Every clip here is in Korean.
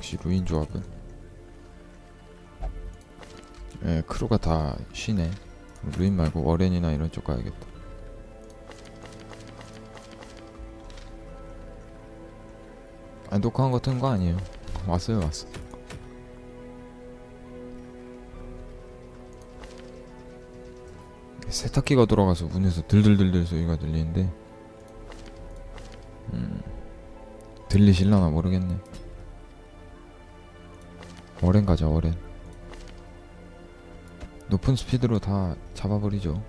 역시 루인 조합은. 예 크루가 다 쉬네. 루인 말고 워렌이나 이런 쪽 가야겠다. 아 녹화한 거튼거 아니에요. 왔어요 왔어. 세탁기가 돌아가서 문에서 들들들들 소리가 들리는데 음 들리실라나 모르겠네 어렌 가자 어렌. 높은 스피드로 다 잡아버리죠.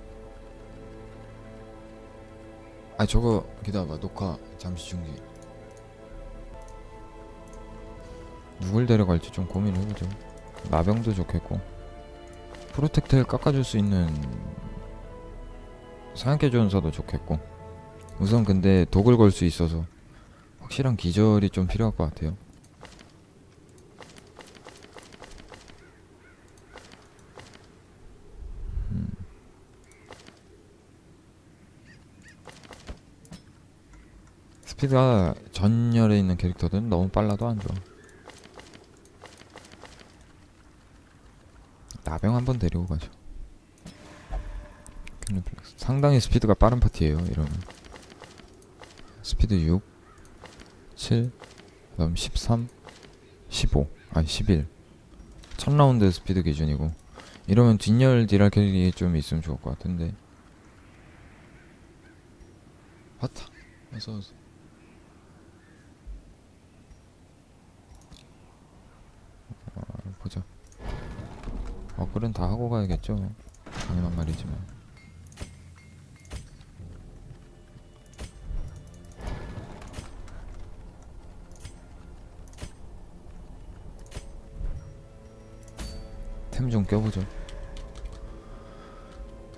아 저거 기다려봐. 녹화 잠시 중지. 누굴 데려갈지 좀 고민해보죠. 나병도 좋겠고. 프로텍트를 깎아줄 수 있는 사양계 조연사도 좋겠고. 우선 근데 독을 걸 수 있어서 확실한 기절이 좀 필요할 것 같아요 음. 스피드가 전열에 있는 캐릭터들은 너무 빨라도 안 좋아. 나병 한번 데리고 가죠. 상당히 스피드가 빠른 파티예요 이러면. 스피드 6 7 그다음 13 15 아니 11 첫 라운드 스피드 기준이고. 이러면 뒷열 딜할 캐릭이 좀 있으면 좋을 것 같은데. 왔다 어서 어서 어, 보자 업글은 다 하고 가야겠죠 당연한 말이지만 템 좀 껴보죠.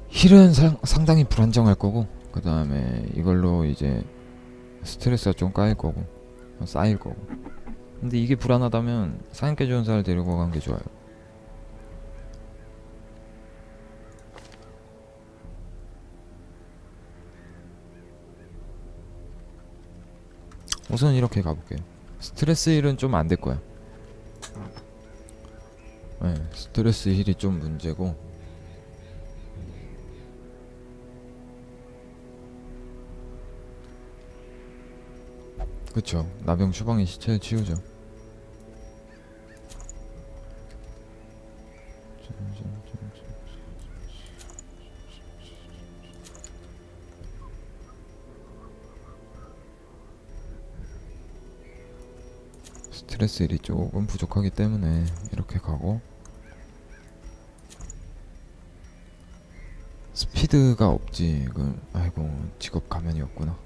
힐은 상, 상당히 불안정할 거고 그 다음에 이걸로 이제 스트레스가 좀 까일 거고 어, 쌓일 거고 근데 이게 불안하다면 사인계 전사를 데리고 간 게 좋아요. 우선 이렇게 가볼게요. 스트레스 힐은 좀 안 될 거야. 네, 스트레스 힐이 좀 문제고 그쵸 나병 추방의 시체를 치우죠 스트레스 힐이 조금 부족하기 때문에 이렇게 가고 스피드가 없지. 그 아이고 직업 가면이었구나.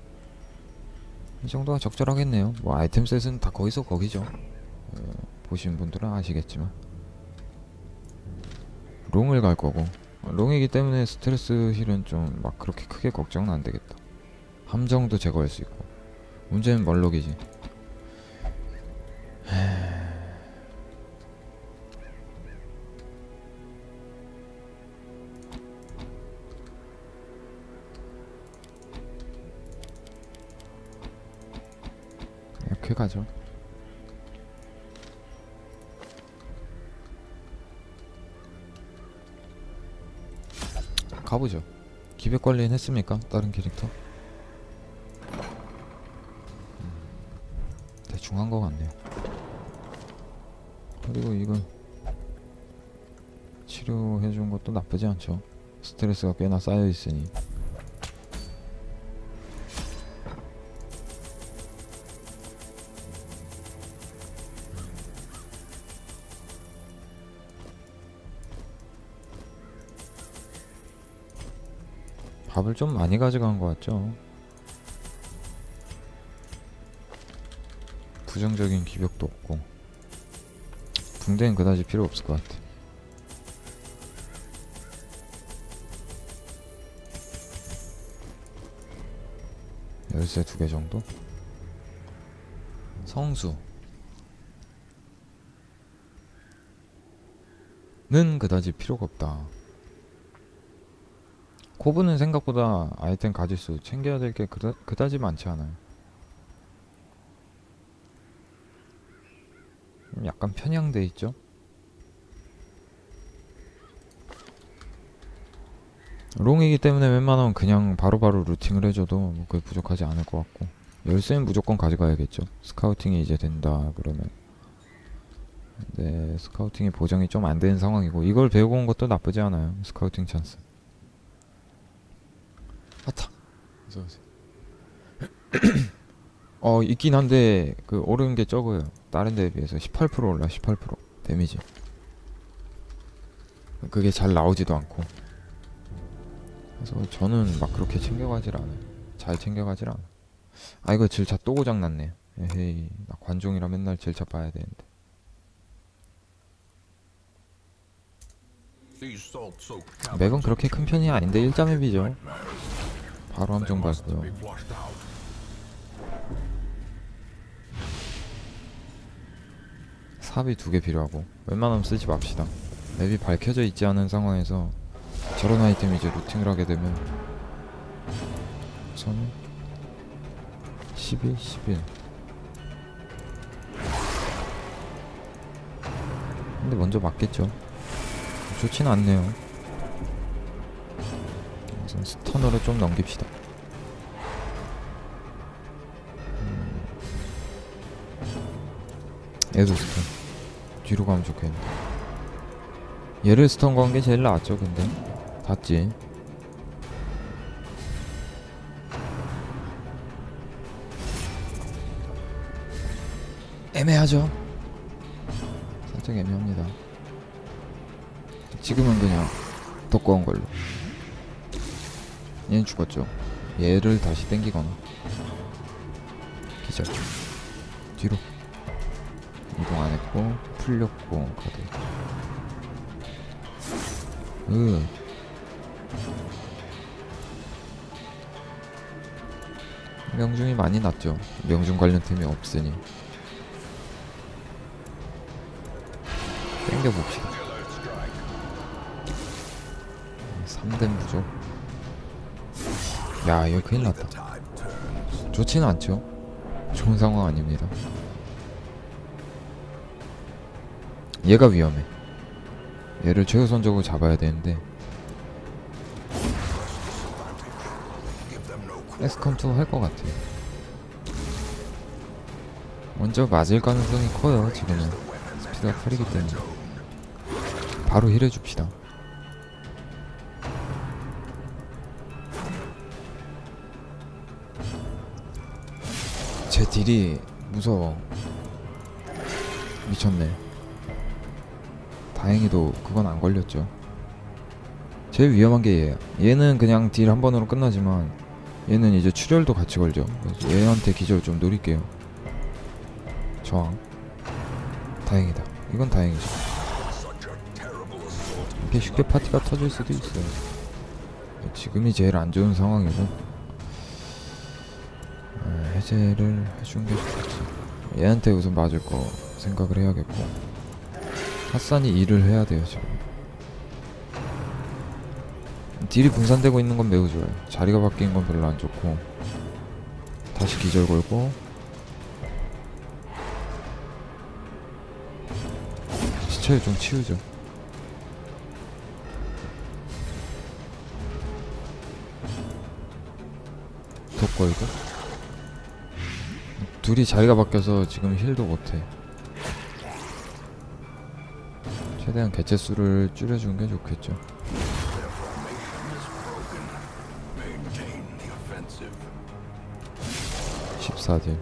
이 정도가 적절하겠네요. 뭐 아이템 셋은 다 거기서 거기죠. 어, 보신 분들은 아시겠지만 롱을 갈 거고 어, 롱이기 때문에 스트레스 힐은 좀 막 그렇게 크게 걱정은 안 되겠다. 함정도 제거할 수 있고 문제는 멀록이지. 가보죠. 기백 관리는 했습니까? 다른 캐릭터? 음, 대충 한거 같네요. 그리고 이건 치료해 준 것도 나쁘지 않죠. 스트레스가 꽤나 쌓여 있으니. 좀 많이 가져간 것 같죠? 부정적인 기벽도 없고 붕대는 그다지 필요 없을 것 같아. 열쇠 두 개 정도? 성수 는 그다지 필요가 없다. 코브는 생각보다 아이템 가짓수 챙겨야 될 게 그다, 그다지 많지 않아요. 좀 약간 편향돼 있죠. 롱이기 때문에 웬만하면 그냥 바로바로 루팅을 해줘도 뭐 그게 부족하지 않을 것 같고 열쇠는 무조건 가져가야겠죠. 스카우팅이 이제 된다 그러면. 근데 스카우팅이 보정이 좀 안 되는 상황이고 이걸 배우고 온 것도 나쁘지 않아요. 스카우팅 찬스. 아타. 어서 오세요. 어 있긴 한데 그 오르는 게 적어요. 다른 데에 비해서 18% 올라 18% 데미지. 그게 잘 나오지도 않고. 그래서 저는 막 그렇게 챙겨가질 않아요. 잘 챙겨가질 않아. 아 이거 질차 또 고장 났네. 에헤이 나 관종이라 맨날 질차 봐야 되는데. 맥은 그렇게 큰 편이 아닌데 1자 맵이죠. 바로 함정 밟고요. 삽이 두 개 필요하고 웬만하면 쓰지 맙시다. 맵이 밝혀져 있지 않은 상황에서 저런 아이템 이제 루팅을 하게 되면 저는 11, 11 근데 먼저 맞겠죠 좋진 않네요 우선 스턴으로 좀 넘깁시다. 음. 얘도 스턴. 뒤로 가면 좋겠는데. 얘를 스턴 건 게 제일 낫죠 근데. 닿지? 애매하죠? 살짝 애매합니다. 지금은 그냥 덕거운 걸로 얘는 죽었죠. 얘를 다시 땡기거나. 기절. 뒤로. 이동 안 했고 풀렸고 카드 으. 명중이 많이 났죠. 명중 관련 템이 없으니. 땡겨봅시다. 3댐 부족 야 이거 큰일 났다. 좋지는 않죠? 좋은 상황 아닙니다. 얘가 위험해. 얘를 최우선적으로 잡아야 되는데. 에스컴2 할것 같아요. 먼저 맞을 가능성이 커요 지금은. 스피드가 8이기 때문에. 바로 힐 해줍시다 제 딜이 무서워. 미쳤네. 다행히도 그건 안 걸렸죠. 제일 위험한 게 얘야 얘는 그냥 딜 한 번으로 끝나지만 얘는 이제 출혈도 같이 걸죠. 얘한테 기절 좀 노릴게요. 저항. 다행이다. 이건 다행이죠 이렇게 쉽게 파티가 터질 수도 있어요. 지금이 제일 안 좋은 상황이고. 아, 해제를 해준 게 좋겠지. 얘한테 우선 맞을 거 생각을 해야겠고. 핫산이 일을 해야 돼요 지금. 딜이 분산되고 있는 건 매우 좋아요. 자리가 바뀐 건 별로 안 좋고. 다시 기절 걸고. 시체를 좀 치우죠. 독 걸고 둘이 자리가 바뀌어서 지금 힐도 못해 최대한 개체 수를 줄여주는 게 좋겠죠. 십사 딜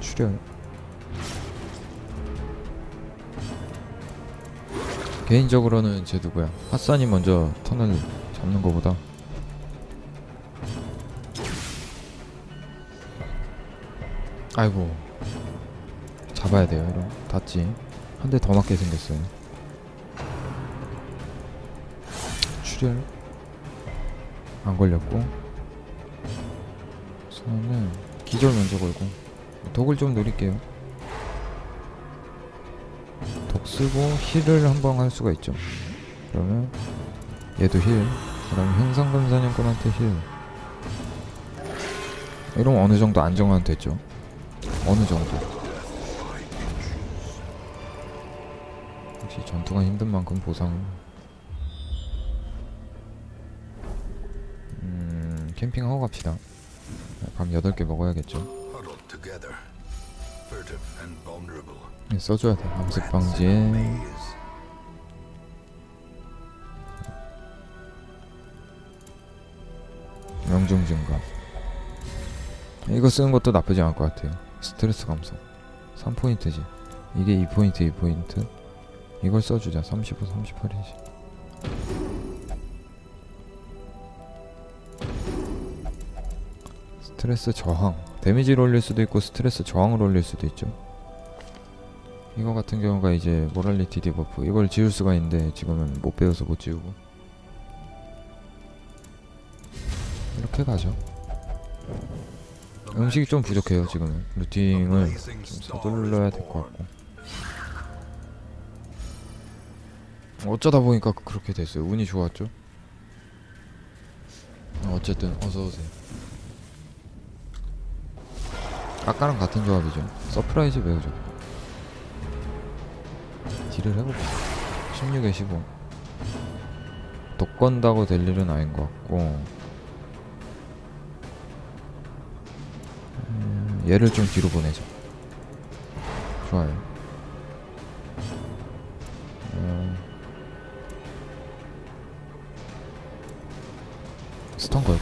출혈. 개인적으로는 제 누구야? 핫산이 먼저 턴을 잡는 거보다 아이고. 잡아야 돼요 이런. 닿지. 한 대 더 맞게 생겼어요. 출혈. 안 걸렸고. 저는 기절 먼저 걸고. 독을 좀 노릴게요. 독 쓰고 힐을 한 번 할 수가 있죠. 그러면 얘도 힐. 그럼 현상검사님권한테 힐. 이러면 어느 정도 안정화는 됐죠. 어느 정도. 역시 전투가 힘든 만큼 보상은. 음, 캠핑하고 갑시다. 밤 8개 먹어야겠죠. 네, 써줘야 돼. 암습 방지에. 명중 증가. 이거 쓰는 것도 나쁘지 않을 것 같아요. 스트레스 감소. 3포인트지. 이게 2포인트, 2포인트. 이걸 써주자. 35, 38이지. 스트레스 저항. 데미지를 올릴 수도 있고 스트레스 저항을 올릴 수도 있죠. 이거 같은 경우가 이제 모랄리티 디버프. 이걸 지울 수가 있는데 지금은 못 배워서 못 지우고. 이렇게 가죠. 음식이 좀 부족해요 지금은. 루팅을 좀 서둘러야 될 것. 같고. 어쩌다 보니까 그렇게 됐어요. 운이 좋았죠? 어쨌든 어서오세요. 아까랑 같은 조합이죠. 서프라이즈 매우 좋고 딜을 해봅시다. 16에 15 독건다고 될 일은 아닌 것 같고 얘를 좀 뒤로 보내자 좋아요. 어, 스턴 걸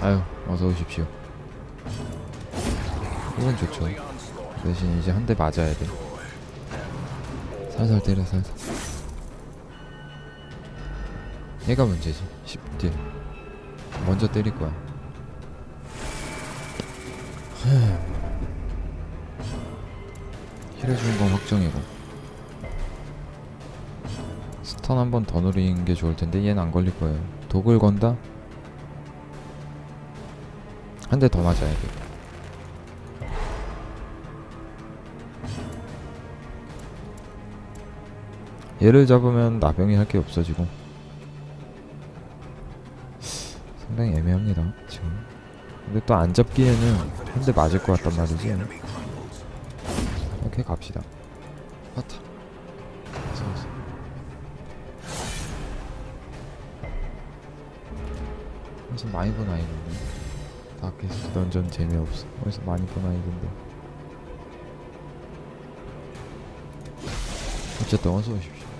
아유 어서 오십시오. 이건 좋죠. 대신 이제 한 대 맞아야 돼. 살살 때려 살살. 얘가 문제지. 10딜 먼저 때릴 거야 힐해 주는 건 확정이고. 스턴 한 번더 노리는 게 좋을 텐데 얘는 안 걸릴 거예요. 독을 건다? 한 대 더 맞아야 돼. 얘를 잡으면 나병이 할 게 없어지고. 상당히 애매합니다 지금 근데 또 안 잡기에는 한 대 맞을 것 같단 말이지. 이렇게 갑시다. 어서오세요 어디서 많이 본 아이인데. 다크캐스트 던전 재미없어. 어디서 많이 본 아이인데. 어쨌든 어서 오십시오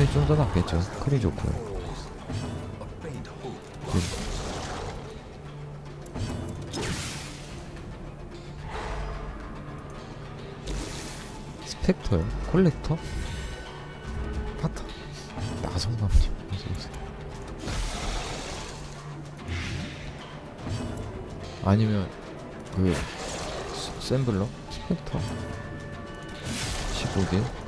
이 편이 좀 더 낫겠죠 크리 좋고요. 지금 스펙터요? 콜렉터? 파터? 나성남님 어서오세요 아니면 그 스- 샘블러? 스펙터 15딜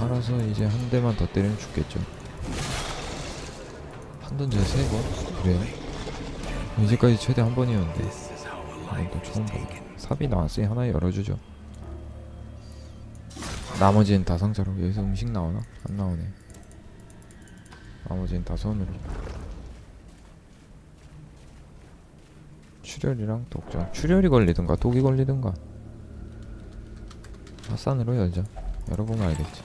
알아서 이제 한 대만 더 때리면 죽겠죠. 한 던전 세번? 그래요? 이제까지 최대 한 번이었는데. 이건 처음 봐. 삽이 나왔으니 하나 열어주죠. 나머지는 다 상자로. 여기서 음식 나오나? 안 나오네. 나머지는 다 손으로. 출혈이랑 독점 출혈이 걸리든가 독이 걸리든가. 핫산으로 열자. 열어보면 알겠지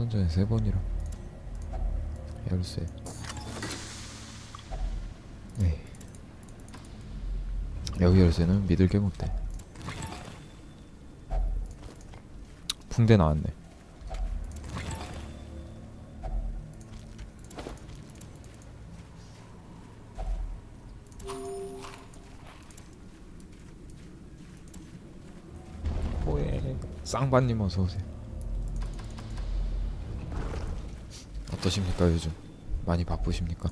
한 던전에 세 번이라. 열쇠. 네. 여기 열쇠는 믿을 게 못돼 붕대 나왔네. 쌍바님 어서오세요 어떠십니까 요즘? 많이 바쁘십니까?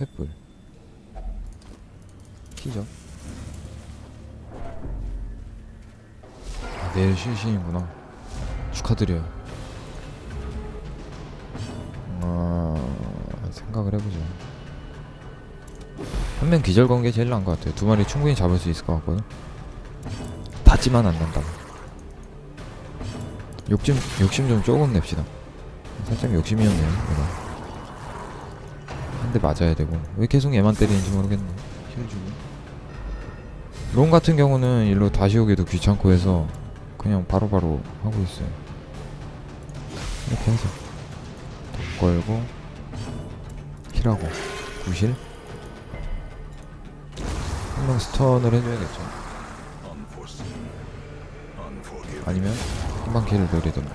횃불. 키죠? 아, 내일 쉬시는구나. 축하드려요. 어... 생각을 해보자 한 명 기절 건게 제일 나은 것 같아요. 두 마리 충분히 잡을 수 있을 것 같거든. 닿지만 않는다 욕심, 욕심 좀 조금 냅시다. 살짝 욕심이었네요 내가. 한 대 맞아야 되고. 왜 계속 얘만 때리는지 모르겠네 힐 주고. 롬 같은 경우는 일로 다시 오기도 귀찮고 해서 그냥 바로바로 하고 있어요. 이렇게 해서 독 걸고 힐하고 구실? 한 명 스턴을 해줘야겠죠. 아니면 한방 킬을 노리던가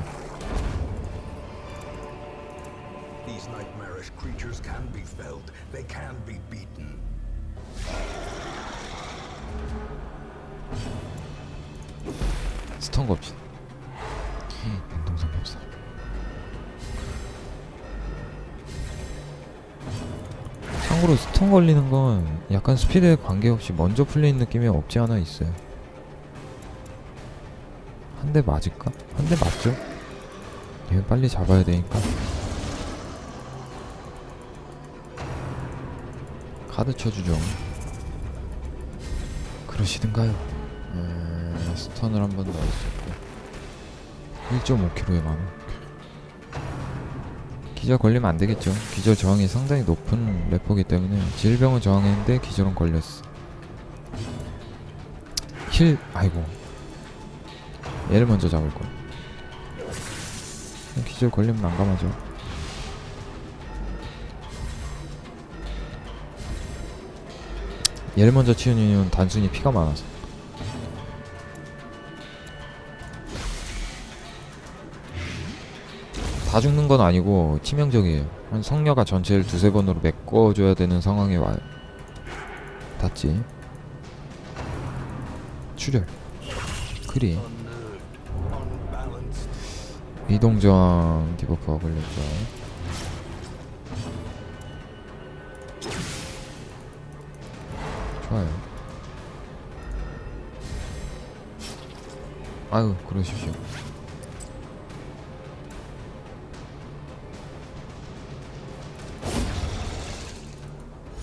These nightmarish creatures can be felled. They can be beaten. 스턴 겁시다 냉동산 법사 참고로 스턴 걸리는 건 약간 스피드에 관계없이 먼저 풀리는 느낌이 없지 않아 있어요 한 대 맞을까? 한 대 맞죠? 얘 빨리 잡아야 되니까. 카드 쳐주죠. 그러시든가요. 음, 스턴을 한번 넣었었고. 1.5kg에 만원. 기절 걸리면 안 되겠죠. 기절 저항이 상당히 높은 래퍼기 때문에 질병은 저항했는데 기절은 걸렸어. 힐 아이고 얘를 먼저 잡을 걸 기절 걸리면 난감하죠 얘를 먼저 치운 이유는 단순히 피가 많아서 다 죽는 건 아니고 치명적이에요. 한 성녀가 전체를 두세 번으로 메꿔줘야 되는 상황에 와요. 닿지? 출혈. 크리. 이동저항 디버프가 걸렸죠. 좋아요. 아유, 그러십시오.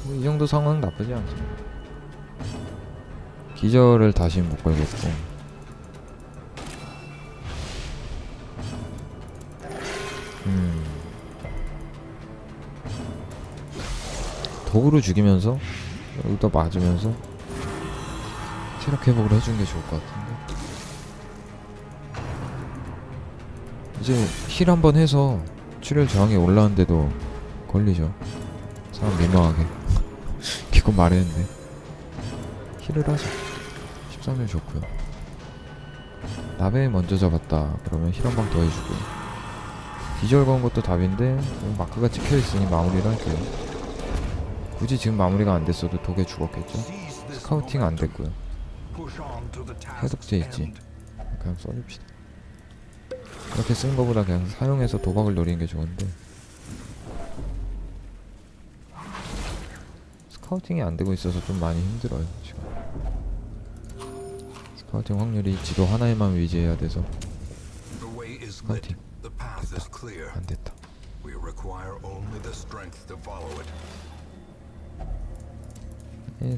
뭐 이 정도 상황은 나쁘지 않습니다. 기절을 다시 못 걸겠고. 도구로 죽이면서 여기다 맞으면서 체력 회복을 해주는 게 좋을 것 같은데. 이제 힐 한 번 해서 출혈 저항이 올라왔는데도 걸리죠. 사람 민망하게. 기껏 말했는데. 힐을 하자 13일 좋고요. 나베 먼저 잡았다. 그러면 힐 한 방 더 해주고. 기절 건 것도 답인데 뭐 마크가 찍혀 있으니 마무리를 할게요. 굳이 지금 마무리가 안 됐어도 독에 죽었겠죠. 스카우팅 안. 됐고요. 해독제 있지. 그냥 써줍시다. 이렇게 쓰는 거보다 그냥 사용해서 도박을 노리는 게 좋은데 스카우팅이 안 되고 있어서 좀 많이 힘들어요 지금. 스카우팅 확률이 지도 하나에만 위지해야 돼서. 스카우팅 clear. 안 됐다.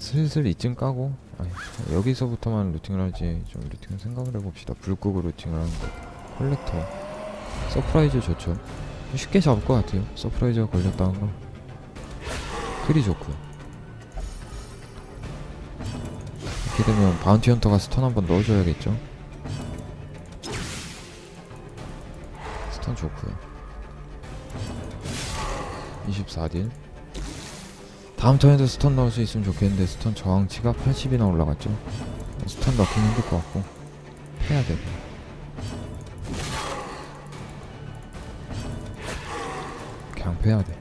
슬슬 이쯤 까고 아니, 여기서부터만 루팅을 할지 좀 루팅을 생각을 해봅시다. 불 끄고 루팅을 하는 거. 콜렉터. 서프라이즈 좋죠. 쉽게 잡을 것 같아요. 서프라이즈가 걸렸다는 거 크리 좋고요 이렇게 되면 바운티 헌터가 스턴 한번 넣어줘야겠죠? 스턴 좋고요. 24딜 다음 턴에도 스턴 넣을 수 있으면 좋겠는데 스턴 저항치가 80이나 올라갔죠? 스턴 넣긴 힘들 것 같고 해야 되고 그냥 패야 돼.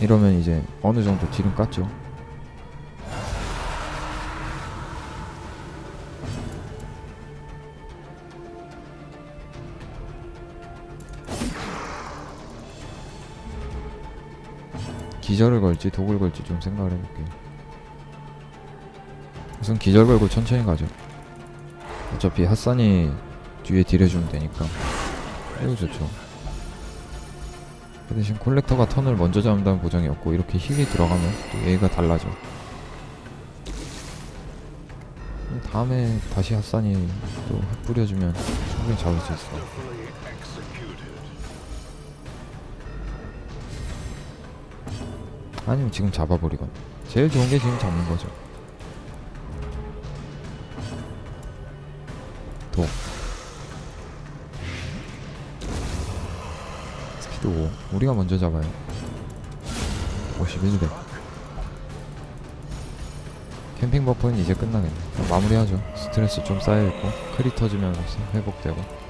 이러면 이제 어느 정도 딜은 깠죠 기절을 걸지 독을 걸지 좀 생각을 해볼게요 우선 기절 걸고 천천히 가죠. 어차피 핫산이 뒤에 딜해주면 되니까. 매우 좋죠. 그 대신 콜렉터가 턴을 먼저 잡는다는 보장이 없고 이렇게 힐이 들어가면 또 얘가 달라져. 다음에 다시 핫산이 또 뿌려주면 충분히 잡을 수 있어요 아니면 지금 잡아버리건 제일 좋은 게 지금 잡는 거죠. 독 스피드 5 우리가 먼저 잡아요. 51대. 캠핑 버프는 이제 끝나겠네. 마무리하죠. 스트레스 좀 쌓여있고 크리 터지면서 회복되고.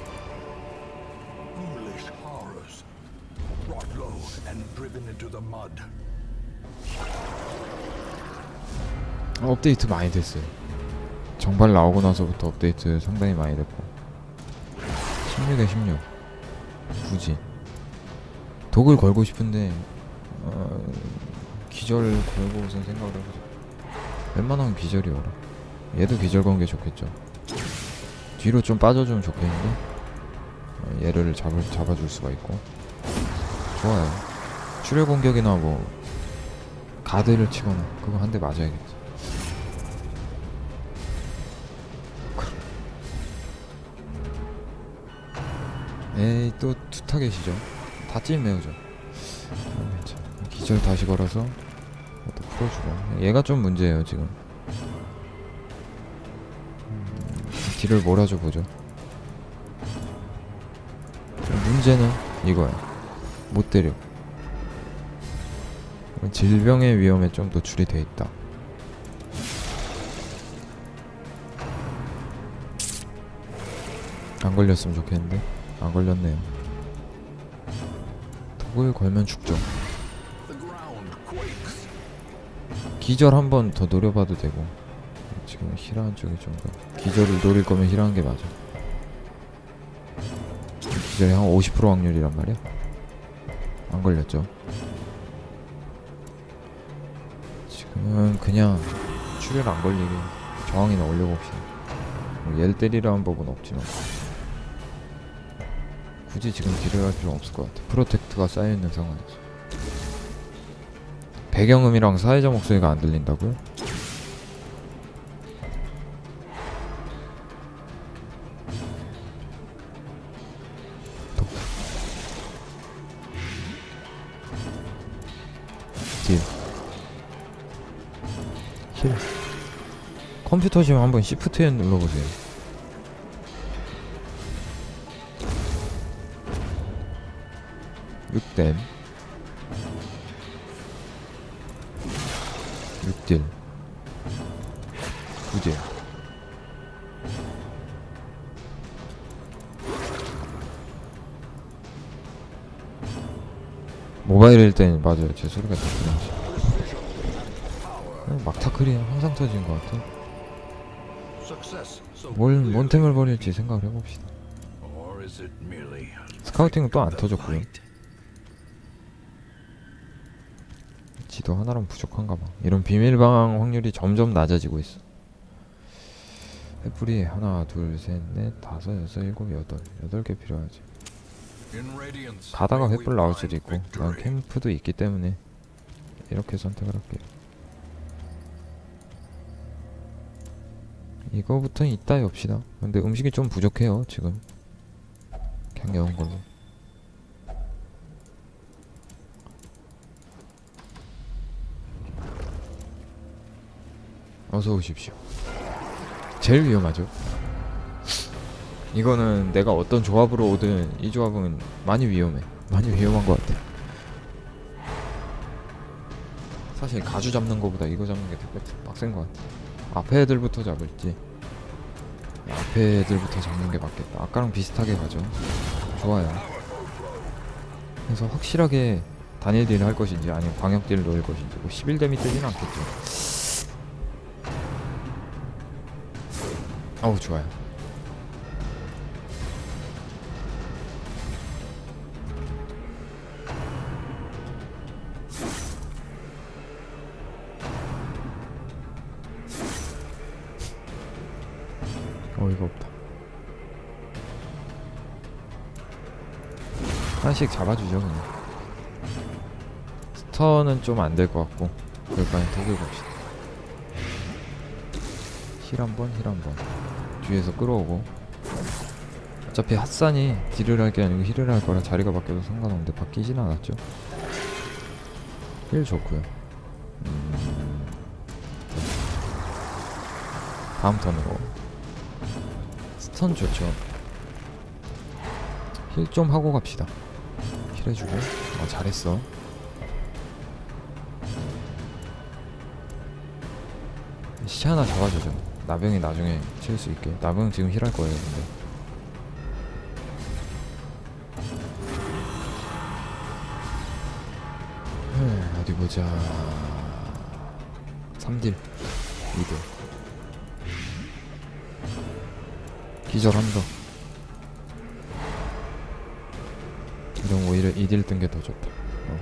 어, 업데이트 많이 됐어요. 정발 나오고 나서부터 업데이트 상당히 많이 됐고. 16에 16 굳이. 독을 걸고 싶은데 어, 기절 걸고 우선 생각을 해보자. 웬만하면 기절이 어라 얘도 기절 거는 게 좋겠죠. 뒤로 좀 빠져주면 좋겠는데? 어, 얘를 잡을, 잡아줄 수가 있고. 좋아요. 출혈 공격이나 뭐 가드를 치거나 그거 한 대 맞아야겠지. 에이 또 투타겟이죠. 다 찔매우죠. 아, 참. 기절 다시 걸어서 또 풀어주고 얘가 좀 문제예요 지금. 음, 딜을 몰아줘 보죠. 문제는 이거야. 못 때려 질병의 위험에 좀 노출이 돼 있다 안 걸렸으면 좋겠는데 안 걸렸네요. 독을 걸면 죽죠. 기절 한 번 더 노려봐도 되고 지금 히라한 쪽이 좀 더 기절을 노릴 거면 히라한 게 맞아. 기절이 한 50% 확률이란 말이야. 안 걸렸죠. 그냥 출혈 안 걸리게 저항이나 올려봅시다. 뭐 얘를 때리라는 법은 없지만 굳이 지금 딜을 할 필요는 없을 것 같아. 프로텍트가 쌓여있는 상황에서. 배경음이랑 사회자 목소리가 안 들린다고요? 힐. 컴퓨터 지금 한번 N 눌러보세요. 육댐. 6딜. 9딜. 모바일일 땐 맞아요. 제 소리가 더 어, 막타클이 항상 터지는 것 같아. 뭘, 뭔 템을 버릴지 생각을 해봅시다. 스카우팅은 또 안 터졌고요? 지도 하나랑 부족한가 봐. 이런 비밀방 확률이 점점 낮아지고 있어. 횃불이 하나 둘 셋 넷 다섯 여섯 일곱 여덟. 여덟 개 필요하지. 가다가 횃불 나올 수도 있고 난. 캠프도 있기 때문에 이렇게 선택을 할게요 이거부터는 이따 엽시다 근데 음식이 좀 부족해요 지금 그냥 여운 걸로 어서 오십시오 제일 위험하죠 이거는 내가 어떤 조합으로 오든 이 조합은 많이 위험해. 많이 위험한 것 같아. 사실 가주 잡는 거보다 이거 잡는 게 되게 빡센 것 같아. 앞에 애들부터 잡을지. 앞에 애들부터 잡는 게 맞겠다. 아까랑 비슷하게 가죠. 좋아요. 그래서 확실하게 단일 딜을 할 것인지 아니면 광역 딜을 넣을 것인지 뭐 11데미 뜨진 않겠죠. 어우 좋아요. 어이가 없다. 하나씩 잡아주죠 그냥. 스턴은 좀 안 될 것 같고 그럴 바엔 독을 봅시다. 힐 한번 힐 한번 뒤에서 끌어오고 어차피 핫산이 딜을 할 게 아니고 힐을 할 거라 자리가 바뀌어도 상관없는데 바뀌진 않았죠 힐 좋고요 음, 다음 턴으로 스턴 좋죠. 힐 좀 하고 갑시다. 힐 해주고. 어 잘했어. 시 하나 잡아주죠. 나병이 나중에 칠수 있게. 나병 지금 힐할 거예요 근데. 흠, 어디 보자. 3딜 2딜 기절 한다 이런 오히려 2딜 뜬 게 더 좋다. 어.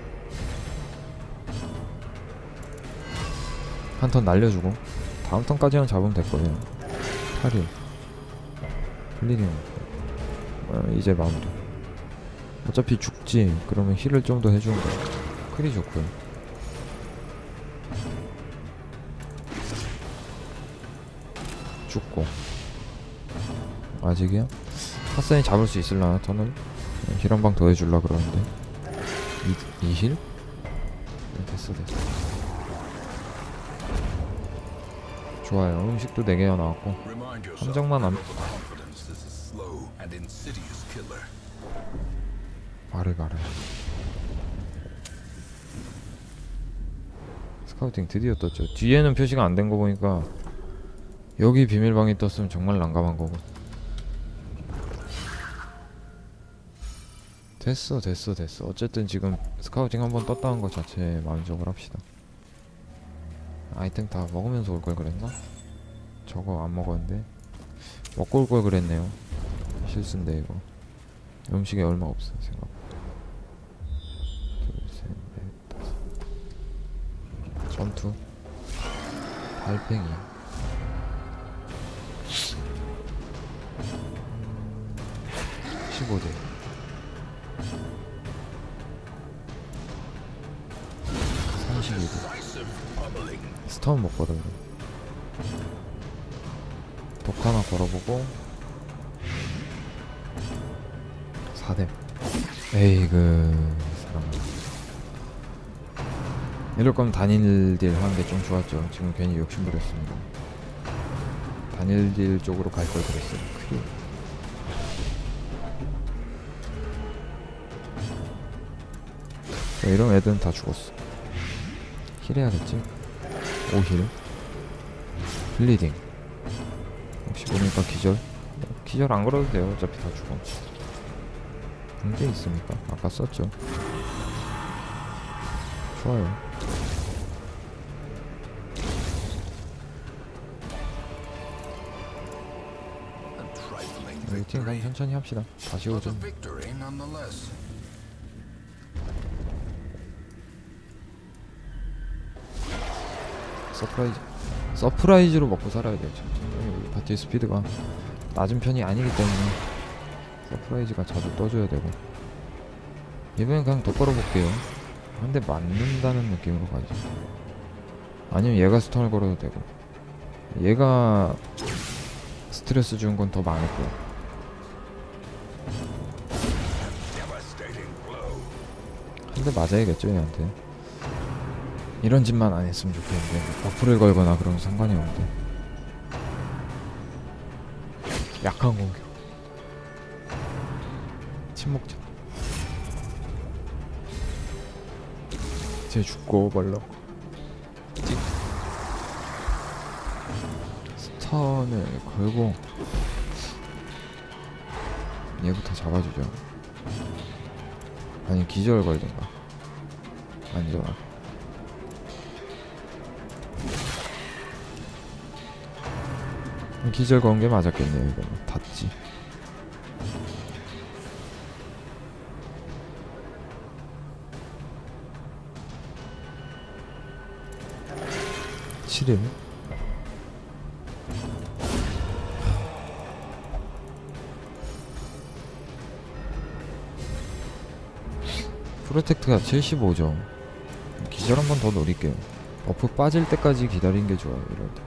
한턴 날려주고 다음 턴까지는 잡으면 될 거예요. 8일 플리딩 어, 이제 마무리. 어차피 죽지. 그러면 힐을 좀 더 해주는 거야. 크리 좋고요. 죽고 아직이야? 핫산이 잡을 수 있을라나 턴을 힐 한 방 더 해줄라 그러는데. 이, 이 힐? 네, 됐어 됐어. 좋아요. 음식도 4개가 나왔고. yourself 함정만 안. 말을 말해 스카우팅 드디어 떴죠. 뒤에는 표시가 안 된 거 보니까 여기 비밀방이 떴으면 정말 난감한 거고 됐어 됐어 됐어. 어쨌든 지금 스카우팅 한번 떴다는 것 자체에 만족을 합시다. 아이템 다 먹으면서 올 걸 그랬나? 저거 안 먹었는데? 먹고 올 걸 그랬네요. 실수인데 이거. 음식에 얼마 없어 생각 둘셋넷 다섯. 전투. 달팽이. 음, 15대 Decisive pummeling. 스턴 못 걸어 그래 독 하나 걸어보고. 4대 에이 그 사람. 이럴 거면 단일 딜 하는 게 좀 좋았죠. 지금 괜히 욕심 부렸습니다. 단일 딜 쪽으로 갈 걸 그랬어요. 크리 자, 이러면 애들은 다 죽었어 힐 해야겠지? 5힐. 블리딩. 혹시 모르니까 기절? 기절 안 걸어도 돼요. 어차피 다 죽어. 붕대 있으니까? 아까 썼죠. 좋아요. 그럼 victory, 천천히 합시다. 다시 오죠 서프라이즈. 서프라이즈로 먹고 살아야 돼요 천천히 우리 파티의 스피드가 낮은 편이 아니기 때문에 서프라이즈가 자주 떠줘야 되고. 이번엔 그냥 더 걸어 볼게요. 한 대 맞는다는 느낌으로 가죠 아니면 얘가 스턴을 걸어도 되고. 얘가 스트레스 준건더 blow. 한대 맞아야겠죠 얘한테 이런 짓만 안 했으면 좋겠는데 뭐 버프를 걸거나 그러면 상관이 없는데. 약한 공격. 침묵자. 쟤 죽고 벌러. 찍 스턴을 걸고. 얘부터 잡아주죠. 아니 기절 걸든가. 아니잖아 기절 건 게 맞았겠네요 이거는. 닿지. 칠일 프로텍트가 75죠 기절 한 번 더 노릴게요. 버프 빠질 때까지 기다리는 게 좋아요 이럴 때